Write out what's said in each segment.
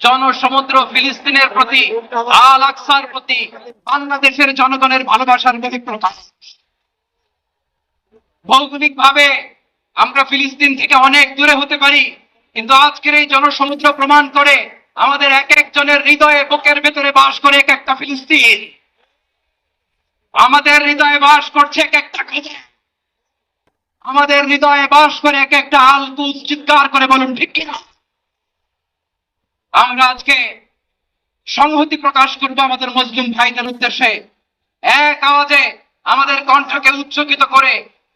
জনসমুদ্র ফিলিস্তিনের প্রতি, আল আকসার প্রতি, বাংলাদেশের জনগণের ভালোবাসার বহিঃপ্রকাশ ভৌগোলিক ভাবে আমরা ফিলিস্তিন থেকে অনেক দূরে হতে পারি, কিন্তু আজকের এই জনসমুদ্র প্রমাণ করে আমাদের এক একজনের হৃদয়ে বুকের ভেতরে বাস করে এক একটা ফিলিস্তিন। আমাদের হৃদয়ে বাস করছে এক একটা আমাদের হৃদয়ে বাস করে এক একটা আলকুজ চিৎকার করে বলুন, ঠিক কিনা? আমরা আজকে সংহতি প্রকাশ করব আমাদের মুসলিম ভাইদের উদ্দেশ্যে। এক আওয়াজে আমাদের কণ্ঠকে উচ্চকিত করে,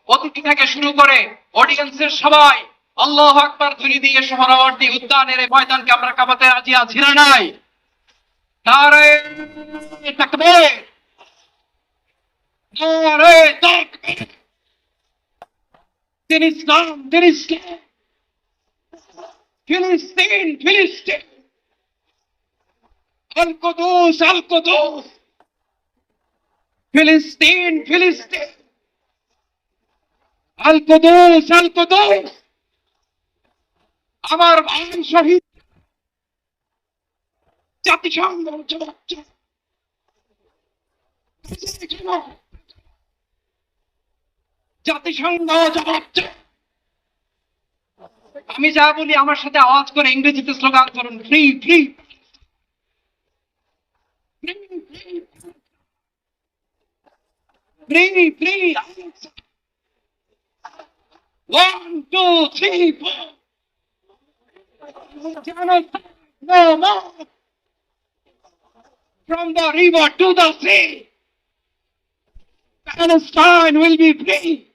অতিথি থেকে শুরু করে অডিয়েন্সের সবাই আল্লাহ আকবার ধ্বনি দিয়ে সোহরাওয়ার্দী উদ্যানের এই ময়দানকে আমরা কাবাতে রাজি আছি না নাই? নারে তাকবীর! আল কুদুস আল কুদুস। ফিলিস্তিন ফিলিস্তিন। আমার ভাই শহীদ। জাতিসংঘ। জাতিসংঘ আমি যা বলি আমার সাথে আওয়াজ করে ইংরেজিতে স্লোগান করুন। Free free Three, three. One, two, three, four. No more. From the river to the sea. Palestine will be free.